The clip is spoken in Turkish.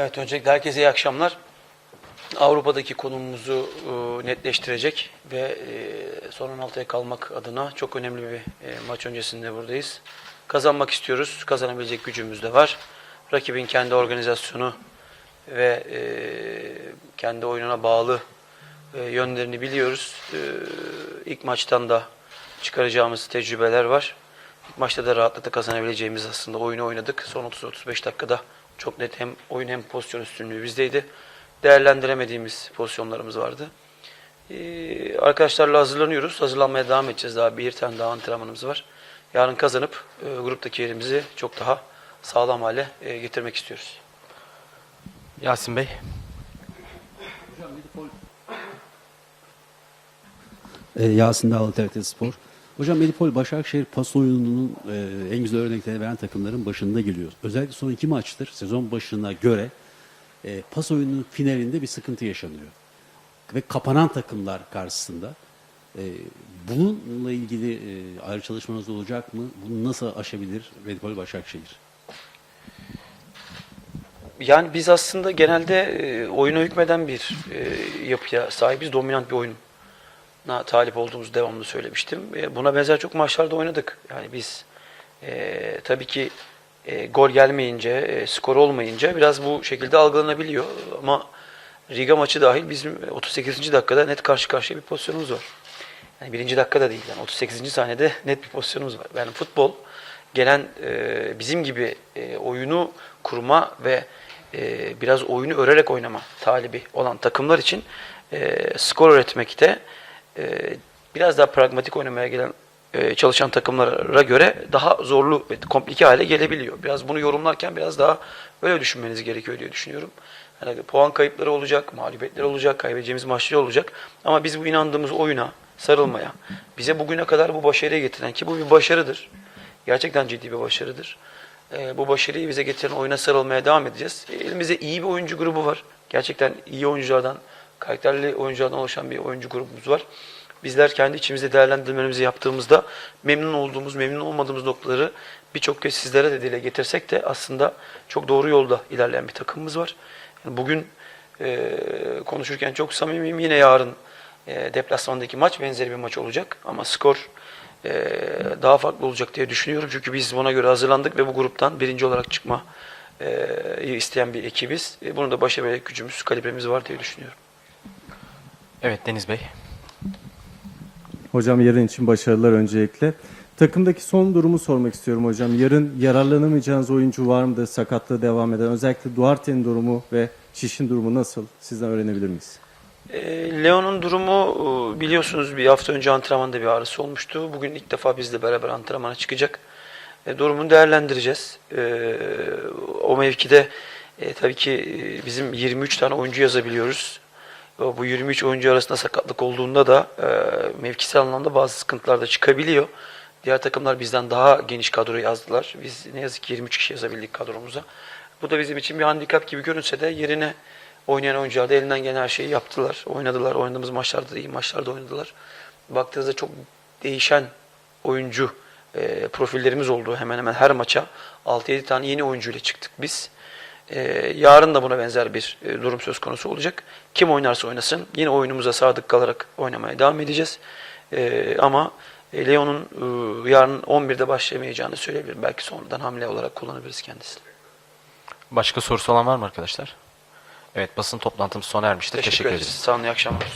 Evet, öncelikle herkese iyi akşamlar. Avrupa'daki konumumuzu e, netleştirecek ve e, son 16'ya kalmak adına çok önemli bir e, maç öncesinde buradayız. Kazanmak istiyoruz, kazanabilecek gücümüz de var. Rakibin kendi organizasyonu ve e, kendi oyununa bağlı e, yönlerini biliyoruz. E, ilk maçtan da çıkaracağımız tecrübeler var. İlk maçta da rahatlıkla kazanabileceğimiz aslında oyunu oynadık. Son 30-35 dakikada çok net hem oyun hem pozisyon üstünlüğü bizdeydi. Değerlendiremediğimiz pozisyonlarımız vardı. Ee, arkadaşlarla hazırlanıyoruz. Hazırlanmaya devam edeceğiz. Daha bir tane daha antrenmanımız var. Yarın kazanıp e, gruptaki yerimizi çok daha sağlam hale e, getirmek istiyoruz. Yasin Bey. Yasin Dağlı TRT Spor. Hocam Medipol Başakşehir pas oyununun e, en güzel örneklerini veren takımların başında geliyor. Özellikle son iki maçtır sezon başına göre e, pas oyununun finalinde bir sıkıntı yaşanıyor. Ve kapanan takımlar karşısında. E, bununla ilgili e, ayrı çalışmanız olacak mı? Bunu nasıl aşabilir Medipol Başakşehir? Yani biz aslında genelde e, oyuna hükmeden bir e, yapıya sahibiz. Dominant bir oyuna talip olduğumuzu devamlı söylemiştim. E, buna benzer çok maçlarda oynadık. Yani biz e, tabii ki e, gol gelmeyince, e, skor olmayınca biraz bu şekilde algılanabiliyor. Ama Riga maçı dahil bizim 38. dakikada net karşı karşıya bir pozisyonumuz var. Yani birinci dakikada değil. Yani 38. saniyede net bir pozisyonumuz var. Yani futbol gelen e, bizim gibi e, oyunu kurma ve e, biraz oyunu örerek oynama talibi olan takımlar için e, skor üretmekte e, biraz daha pragmatik oynamaya gelen e, çalışan takımlara göre daha zorlu ve komplike hale gelebiliyor. Biraz bunu yorumlarken biraz daha böyle düşünmeniz gerekiyor diye düşünüyorum. Yani puan kayıpları olacak, mağlubiyetler olacak, kaybedeceğimiz maçlar olacak. Ama biz bu inandığımız oyuna sarılmaya, bize bugüne kadar bu başarıyı getiren ki bu bir başarıdır. Gerçekten ciddi bir başarıdır. Ee, bu başarıyı bize getiren oyuna sarılmaya devam edeceğiz. Ee, elimizde iyi bir oyuncu grubu var. Gerçekten iyi oyunculardan, karakterli oyunculardan oluşan bir oyuncu grubumuz var. Bizler kendi içimizde değerlendirmelerimizi yaptığımızda memnun olduğumuz, memnun olmadığımız noktaları birçok kez sizlere de dile getirsek de aslında çok doğru yolda ilerleyen bir takımımız var. Yani bugün e, konuşurken çok samimiyim. Yine yarın e, deplasmandaki maç benzeri bir maç olacak. Ama skor e, daha farklı olacak diye düşünüyorum. Çünkü biz buna göre hazırlandık ve bu gruptan birinci olarak çıkma e, isteyen bir ekibiz. E, bunun da başarı gücümüz, kalibremiz var diye düşünüyorum. Evet Deniz Bey. Hocam yarın için başarılar öncelikle. Takımdaki son durumu sormak istiyorum hocam. Yarın yararlanamayacağınız oyuncu var mıdır sakatlığı devam eden? Özellikle Duarte'nin durumu ve Şiş'in durumu nasıl? Sizden öğrenebilir miyiz? E, Leon'un durumu e, biliyorsunuz bir hafta önce antrenmanda bir ağrısı olmuştu. Bugün ilk defa bizle beraber antrenmana çıkacak. E, durumunu değerlendireceğiz. E, o mevkide tabii ki bizim 23 tane oyuncu yazabiliyoruz. Bu 23 oyuncu arasında sakatlık olduğunda da e, mevkisel anlamda bazı sıkıntılar da çıkabiliyor. Diğer takımlar bizden daha geniş kadro yazdılar. Biz ne yazık ki 23 kişi yazabildik kadromuza. Bu da bizim için bir handikap gibi görünse de yerine oynayan oyuncular da elinden gelen her şeyi yaptılar. Oynadılar. Oynadığımız maçlarda da iyi maçlarda oynadılar. Baktığınızda çok değişen oyuncu e, profillerimiz oldu. Hemen hemen her maça 6-7 tane yeni oyuncuyla çıktık biz. E, yarın da buna benzer bir e, durum söz konusu olacak. Kim oynarsa oynasın yine oyunumuza sadık kalarak oynamaya devam edeceğiz. E, ama e, Leon'un e, yarın 11'de başlayamayacağını söyleyebilirim. Belki sonradan hamle olarak kullanabiliriz kendisini. Başka sorusu olan var mı arkadaşlar? Evet basın toplantımız sona ermiştir. Teşekkür, Teşekkür ederiz. ederiz. Sağ olun, iyi akşamlar.